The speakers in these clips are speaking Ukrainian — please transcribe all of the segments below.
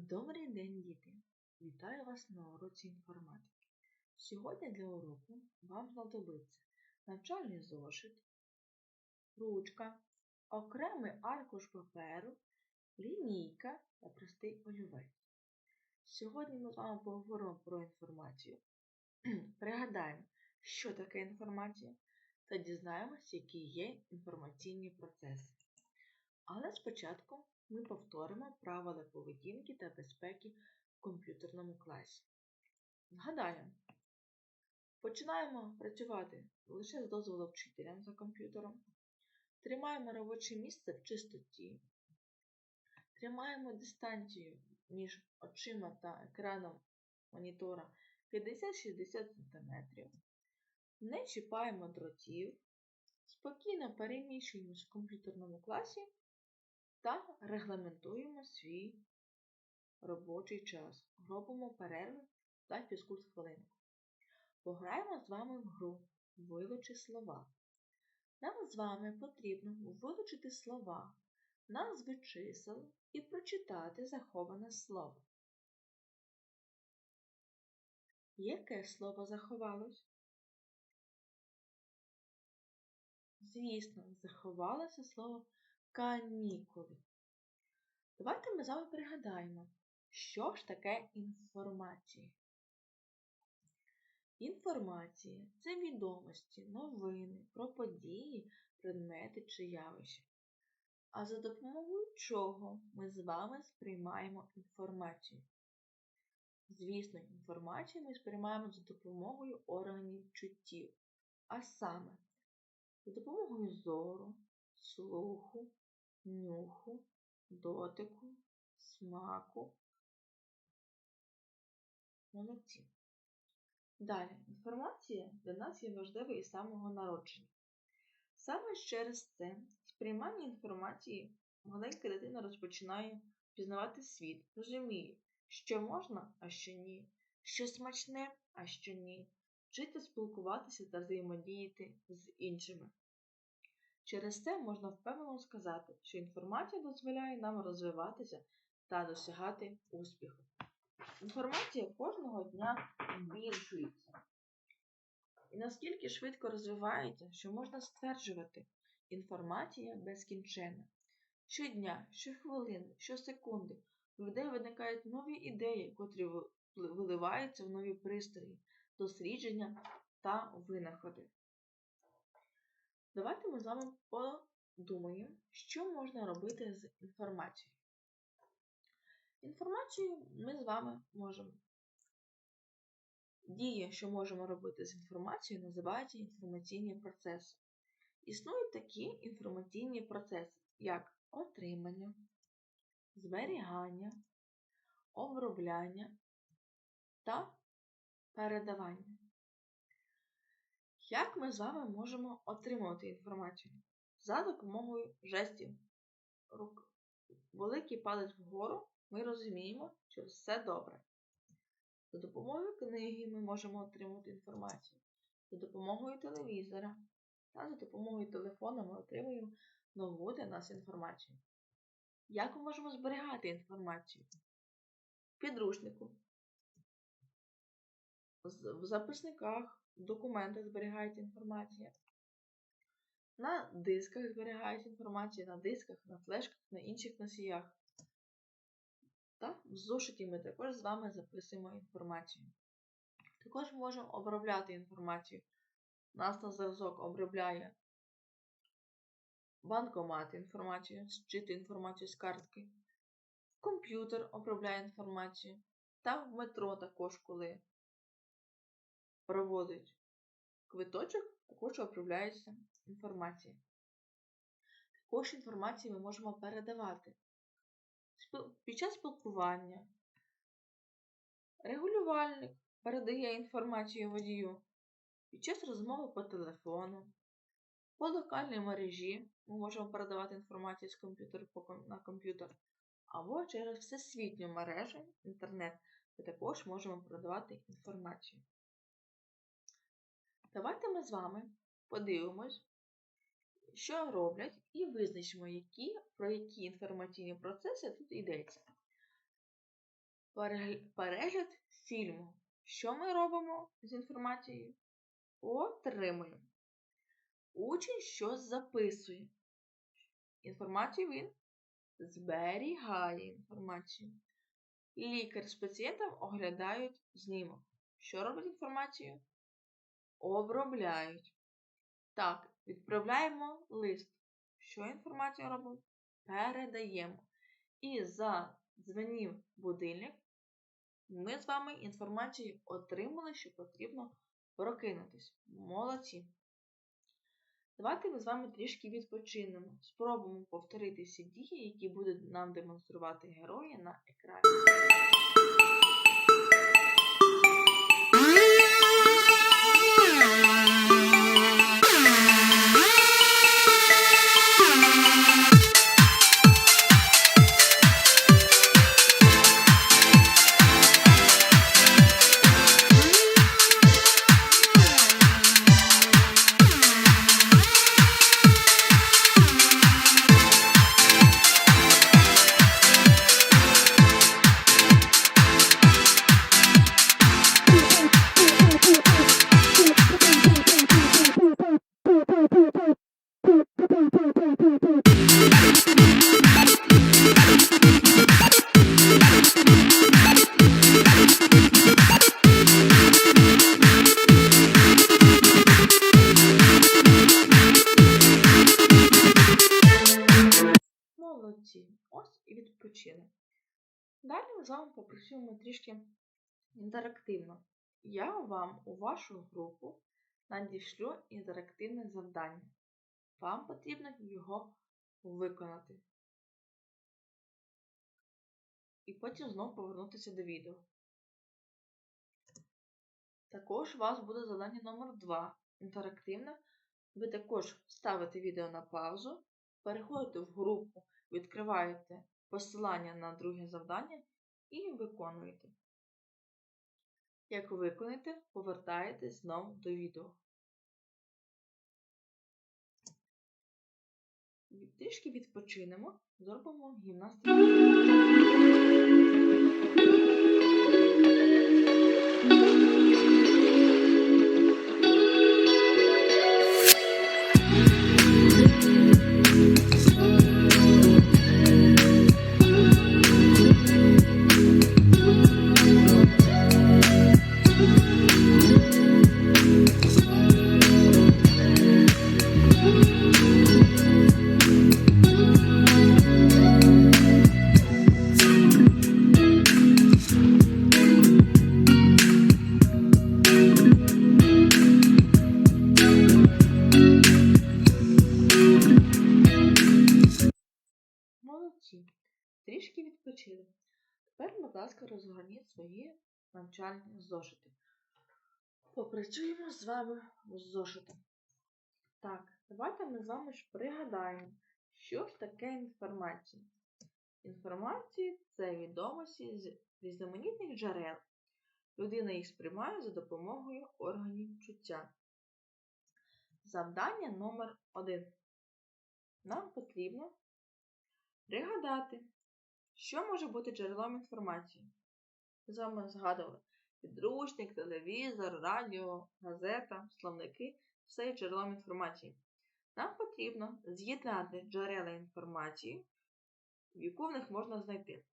Добрий день, діти! Вітаю вас на уроці інформатики. Сьогодні для уроку вам знадобиться навчальний зошит, ручка, окремий аркуш паперу, лінійка та простий олівець. Сьогодні ми з вами поговоримо про інформацію, пригадаємо, що таке інформація, та дізнаємося, які є інформаційні процеси. Але спочатку ми повторимо правила поведінки та безпеки в комп'ютерному класі. Згадаємо, починаємо працювати лише з дозволу вчителя за комп'ютером. Тримаємо робоче місце в чистоті. Тримаємо дистанцію між очима та екраном монітора 50-60 см. Не чіпаємо дротів. Спокійно переміщуємось в комп'ютерному класі та регламентуємо свій робочий час. Робимо перерви та фізкульт хвилинку. Пограємо з вами в гру Вилучи слова. Нам з вами потрібно вилучити слова, назви чисел і прочитати заховане слово. Яке слово заховалось? Звісно, заховалося слово канікули. Давайте ми з вами пригадаємо, що ж таке інформація. Інформація це відомості, новини про події, предмети чи явища. А за допомогою чого ми з вами сприймаємо інформацію? Звісно, інформацію ми сприймаємо за допомогою органів чуттів, а саме за допомогою зору, слуху, нюху, дотику, смаку. Молодці. Далі, інформація для нас є важливою із самого народження. Саме через це сприймання інформації маленька дитина розпочинає пізнавати світ, розуміє, що можна, а що ні, що смачне, а що ні, вчити спілкуватися та взаємодіяти з іншими. Через це можна впевнено сказати, що інформація дозволяє нам розвиватися та досягати успіху. Інформація кожного дня збільшується. І наскільки швидко розвивається, що можна стверджувати, інформація безкінченна. Щодня, щохвилини, щосекунди в людей виникають нові ідеї, котрі виливаються в нові пристрої, дослідження та винаходи. Давайте ми з вами подумаємо, що можна робити з інформацією. Інформацію ми з вами можемо. Дії, що можемо робити з інформацією, називаються інформаційні процеси. Існують такі інформаційні процеси, як отримання, зберігання, обробляння та передавання. Як ми з вами можемо отримувати інформацію? За допомогою жестів рук. Великий палець вгору ми розуміємо, що все добре. За допомогою книги ми можемо отримати інформацію. За допомогою телевізора та за допомогою телефону ми отримуємо нову для нас інформацію. Як ми можемо зберігати інформацію? В підручнику, в записниках, в документах зберігається інформація. На дисках зберігається інформація, на дисках, на флешках, на інших носіях. Та в зошиті ми також з вами записуємо інформацію. Також можемо обробляти інформацію. Нас на зразок обробляє банкомат інформацію, зчитує інформацію з картки, комп'ютер обробляє інформацію, та в метро також, коли проводить квиточок, також обробляється інформація. Також інформацію ми можемо передавати під час спілкування. Регулювальник передає інформацію водію під час розмови по телефону. По локальній мережі ми можемо передавати інформацію з комп'ютера на комп'ютер, або через всесвітню мережу інтернет ми також можемо передавати інформацію. Давайте ми з вами подивимось, що роблять, і визначимо, які, про які інформаційні процеси тут йдеться. Перегляд фільму. Що ми робимо з інформацією? Отримуємо. Учень щось записує. Інформацію він зберігає інформацію. Лікар з пацієнтом оглядають знімок. Що робить інформацію? Обробляють. Так, відправляємо лист. Що інформацію робимо? Передаємо. І за дзвенів будильник ми з вами інформацію отримали, що потрібно прокинутись. Молодці. Давайте ми з вами трішки відпочинемо. Спробуємо повторити всі дії, які будуть нам демонструвати герої на екрані. Інтерактивно. Я вам у вашу групу надішлю інтерактивне завдання. Вам потрібно його виконати. І потім знову повернутися до відео. Також у вас буде завдання номер 2 інтерактивне. Ви також ставите відео на паузу, переходите в групу, відкриваєте посилання на друге завдання і виконуєте. Як виконаєте, повертаєтесь знову до відео. Трішки відпочинемо, зробимо гімнастику. Трішки відпочили. Тепер, будь ласка, розгорніть свої навчальні зошити. Попрацюємо з вами з зошитом. Так, давайте ми з вами ж пригадаємо, що ж таке інформація. Інформація це відомості з різноманітних джерел. Людина їх сприймає за допомогою органів чуття. Завдання номер 1. Нам потрібно пригадати, що може бути джерелом інформації. Ми з вами згадували підручник, телевізор, радіо, газета, словники все є джерелом інформації. Нам потрібно з'єднати джерела інформації, яку в них можна знайти.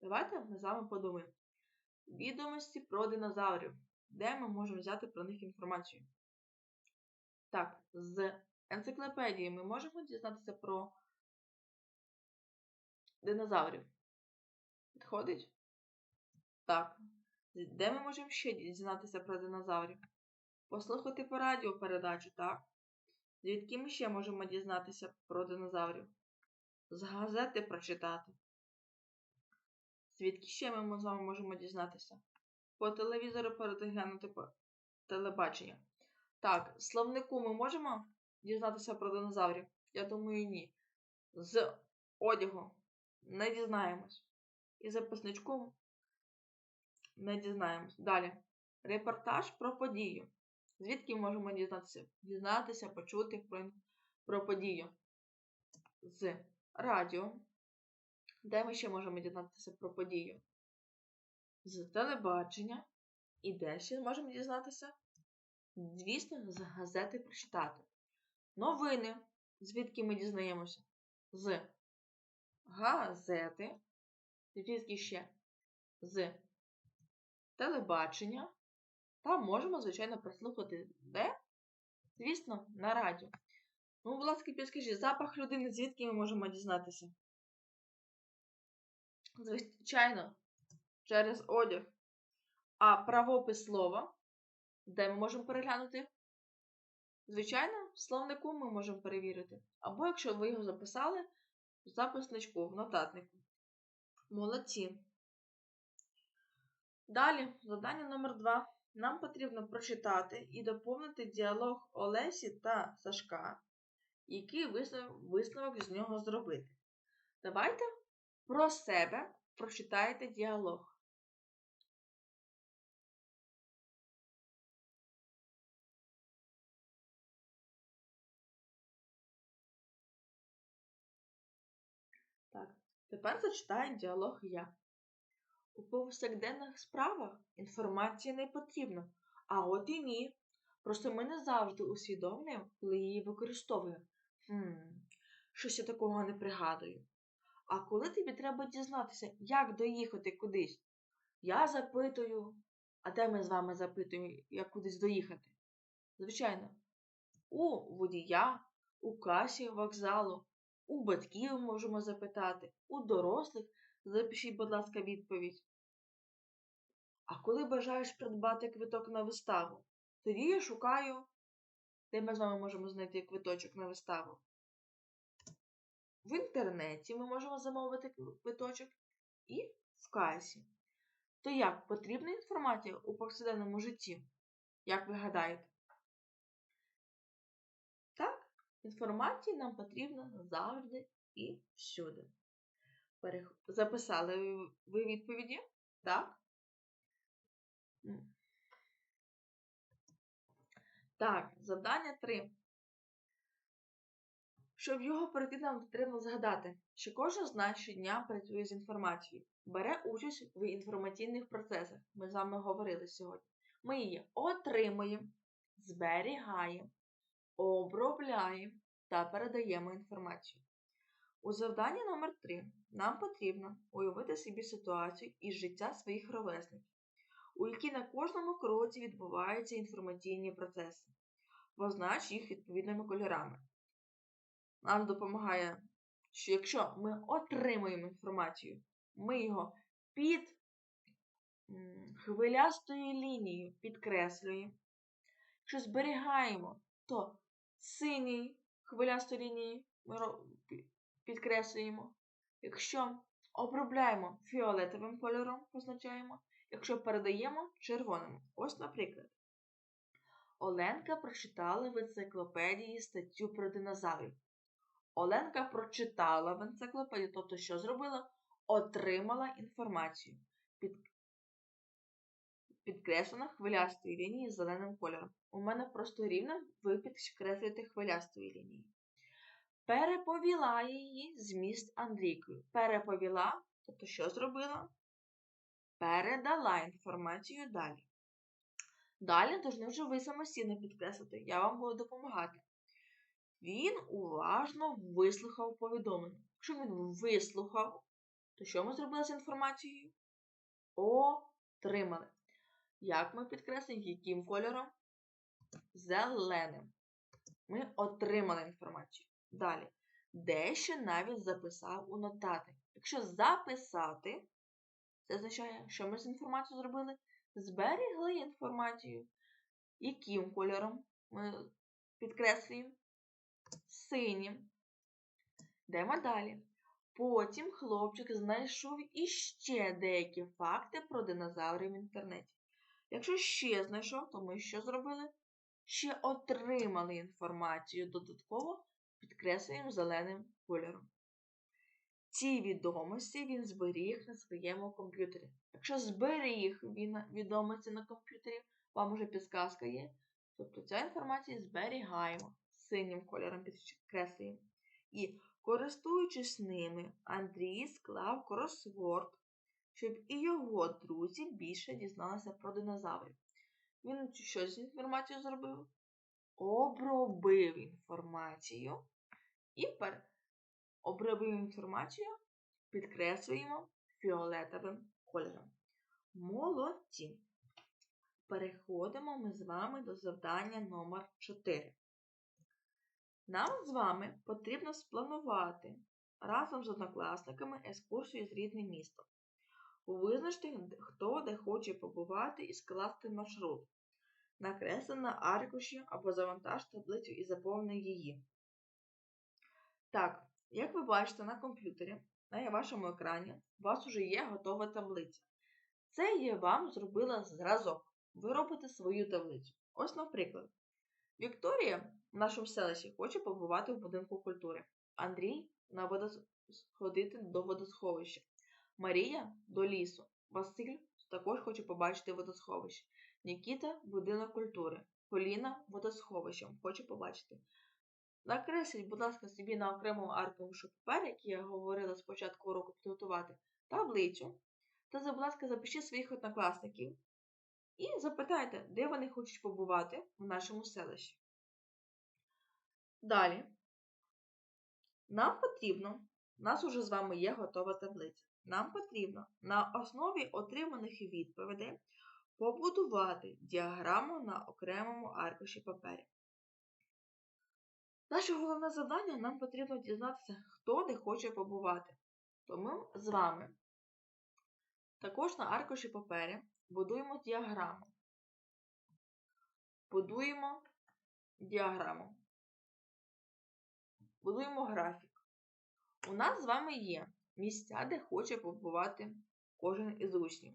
Давайте ми з вами подумаємо. Відомості про динозаврів. Де ми можемо взяти про них інформацію? Так, з енциклопедії ми можемо дізнатися про динозаврів. Підходить? Так. Де ми можемо ще дізнатися про динозаврів? Послухати по радіо передачу, так? Звідки ми ще можемо дізнатися про динозаврів? З газети прочитати. Звідки ще ми з вами можемо дізнатися? По телевізору переглянути по телебачення. Так, словнику ми можемо дізнатися про динозаврів? Я думаю, ні. З одягу не дізнаємось. І записничку не дізнаємось. Далі. Репортаж про подію. Звідки можемо дізнатися? Дізнатися, почути про, про подію. З радіо. Де ми ще можемо дізнатися про подію? з телебачення. І де ще можемо дізнатися? Звісно, з газети прочитати. Новини, звідки ми дізнаємося? З газети, звідки ще з телебачення. Та можемо, звичайно, прослухати де? Звісно, на радіо. Ну, будь ласка, підскажіть, запах людини, звідки ми можемо дізнатися? Звичайно, через одяг. А правопис слова, де ми можемо переглянути? Звичайно, в словнику ми можемо перевірити. Або якщо ви його записали, в записничку, в нотатнику. Молодці. Далі, завдання номер 2 Нам потрібно прочитати і доповнити діалог Олесі та Сашка, який висновок з нього зробити. Давайте про себе прочитайте діалог. Тепер зачитаю діалог я. У повсякденних справах інформація не потрібна, а от і ні. Просто ми не завжди усвідомлюємо, коли її використовуємо. Хм, щось я такого не пригадую. А коли тобі треба дізнатися, як доїхати кудись, я запитую, а де ми з вами запитуємо, як кудись доїхати? Звичайно, у водія, у касі вокзалу, у батьків можемо запитати, у дорослих запишіть, будь ласка, відповідь. А коли бажаєш придбати квиток на виставу, тоді я шукаю, де ми з вами можемо знайти квиточок на виставу. В інтернеті ми можемо замовити квиточок і в касі. То як потрібна інформація у повсякденному житті? Як ви гадаєте? Так, інформація нам потрібна завжди і всюди. Записали ви відповіді? Так? Так, завдання 3. Щоб його пройти, нам потрібно згадати, що кожен з нас щодня працює з інформацією, бере участь в інформаційних процесах. Ми з вами говорили сьогодні. Ми її отримуємо, зберігаємо, обробляємо та передаємо інформацію. У завданні номер 3 нам потрібно уявити собі ситуацію із життя своїх ровесників, у якій на кожному кроці відбуваються інформаційні процеси. Познач їх відповідними кольорами нам допомагає, що якщо ми отримуємо інформацію, ми його під хвилястою лінією підкреслюємо. Якщо зберігаємо, то синій хвилястої лінії ми підкреслюємо. Якщо обробляємо фіолетовим кольором, позначаємо, якщо передаємо червоним. Ось, наприклад, Оленка прочитала в енциклопедії статтю про динозаврів. Оленка прочитала в енциклопедії, тобто, що зробила? Отримала інформацію. Під... Підкреслена хвилястою лінією зеленим кольором. У мене просто рівно ви підкреслюєте хвилястою лінією. Переповіла її зміст Андрійкою. Переповіла, тобто, що зробила? Передала інформацію далі. Далі повинні вже ви самостійно підкреслити. Я вам буду допомагати. Він уважно вислухав повідомлення. Якщо він вислухав, то що ми зробили з інформацією? Отримали. Як ми підкреслюємо, яким кольором? Зеленим. Ми отримали інформацію. Далі. Дещо навіть записав у нотати. Якщо записати, це означає, що ми з інформацією зробили? Зберегли інформацію. Яким кольором ми підкреслюємо? синім. Йдемо далі. Потім хлопчик знайшов іще деякі факти про динозаврів в інтернеті. Якщо ще знайшов, то ми що зробили? Ще отримали інформацію додатково підкреслюємо зеленим кольором. Ці відомості він зберіг на своєму комп'ютері. Якщо зберіг він відомості на комп'ютері, вам уже підсказка є, тобто ця інформація зберігаємо синім кольором підкреслюємо. І, користуючись ними, Андрій склав кросворд, щоб і його друзі більше дізналися про динозаврів. Він що з інформацією зробив? Обробив інформацію і пер... обробив інформацію підкреслюємо фіолетовим кольором. Молодці! Переходимо ми з вами до завдання номер 4. Нам з вами потрібно спланувати разом з однокласниками екскурсію з рідним містом. Визначте, хто де хоче побувати і скласти маршрут. Накресли на аркуші або завантаж таблицю і заповни її. Так, як ви бачите на комп'ютері, на вашому екрані у вас вже є готова таблиця. Це я вам зробила зразок. Ви робите свою таблицю. Ось, наприклад, Вікторія в нашому селищі хоче побувати в будинку культури. Андрій на водос... ходити до водосховища. Марія до лісу. Василь також хоче побачити водосховище. Нікіта будинок культури. Поліна водосховищем хоче побачити. Накресліть, будь ласка, собі на окремому аркушу папер, який я говорила спочатку уроку підготувати, таблицю. Та, будь ласка, запишіть своїх однокласників і запитайте, де вони хочуть побувати в нашому селищі. Далі, нам потрібно, у нас уже з вами є готова таблиця. Нам потрібно на основі отриманих відповідей побудувати діаграму на окремому аркуші папері. Наше головне завдання нам потрібно дізнатися, хто де хоче побувати. Тому з вами також на аркуші папері будуємо діаграму. Будуємо діаграму. Будуємо графік. У нас з вами є місця, де хоче побувати кожен із учнів.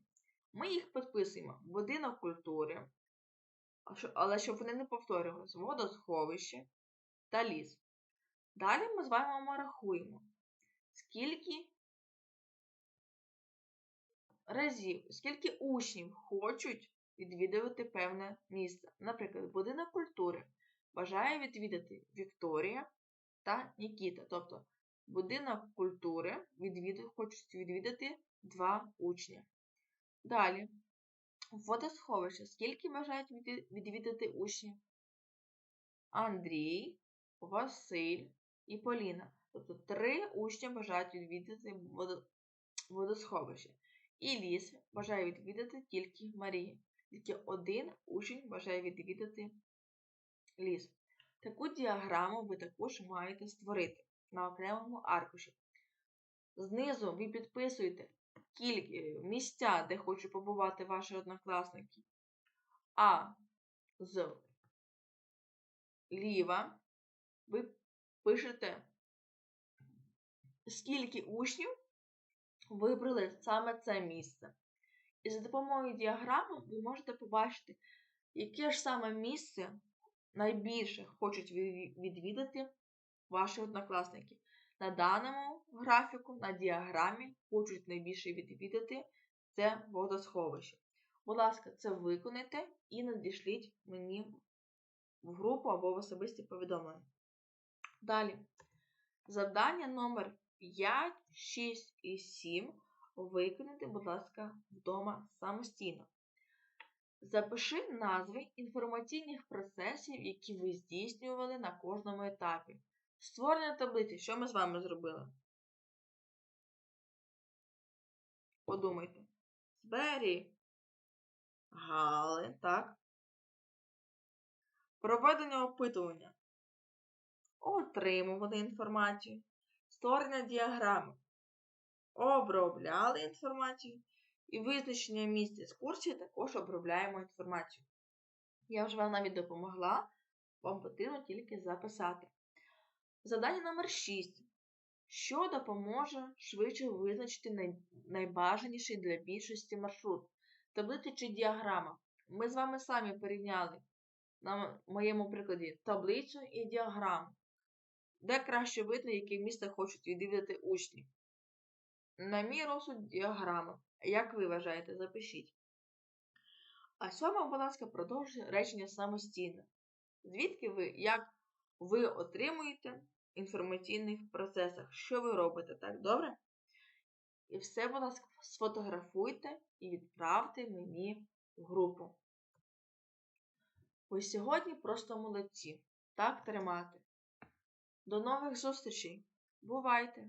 Ми їх підписуємо будинок культури, але щоб вони не повторювалися, водосховище, та ліс. Далі ми з вами рахуємо, скільки разів, скільки учнів хочуть відвідувати певне місце. Наприклад, будинок культури бажає відвідати Вікторія та Нікіта. Тобто будинок культури відвідує, хочуть відвідати два учні. Далі, водосховище. Скільки бажають відвідати учнів? Андрій, Василь і Поліна. Тобто три учні бажають відвідати водосховище. І ліс бажає відвідати тільки Марія. Тільки один учень бажає відвідати ліс. Таку діаграму ви також маєте створити на окремому аркуші. Знизу ви підписуєте кілька місця, де хочуть побувати ваші однокласники. А з ліва ви пишете, скільки учнів вибрали саме це місце. І за допомогою діаграми ви можете побачити, яке ж саме місце найбільше хочуть відвідати ваші однокласники. На даному графіку, на діаграмі хочуть найбільше відвідати це водосховище. Будь ласка, це виконайте і надішліть мені в групу або в особисті повідомлення. Далі. Завдання номер 5, 6 і 7 виконати, будь ласка, вдома самостійно. Запиши назви інформаційних процесів, які ви здійснювали на кожному етапі. Створення таблиці, що ми з вами зробили? Подумайте. Зберігали, так? Проведення опитування. Отримували інформацію. Створення діаграми. Обробляли інформацію. І визначення місця з курсів також обробляємо інформацію. Я вже вам навіть допомогла. Вам потрібно тільки записати. Завдання номер 6. Що допоможе швидше визначити найбажаніший для більшості маршрут? Таблиця чи діаграма. Ми з вами самі порівняли на моєму прикладі таблицю і діаграму, де краще видно, яке місце хочуть відвідати учні. На мій розсуд діаграма. Як ви вважаєте, запишіть. А сьома, будь ласка, продовжуйте речення самостійно. Звідки ви, як ви отримуєте в інформаційних процесах? Що ви робите, так, добре? І все, будь ласка, сфотографуйте і відправте мені в групу. Ви сьогодні просто молодці. Так тримати. До нових зустрічей. Бувайте!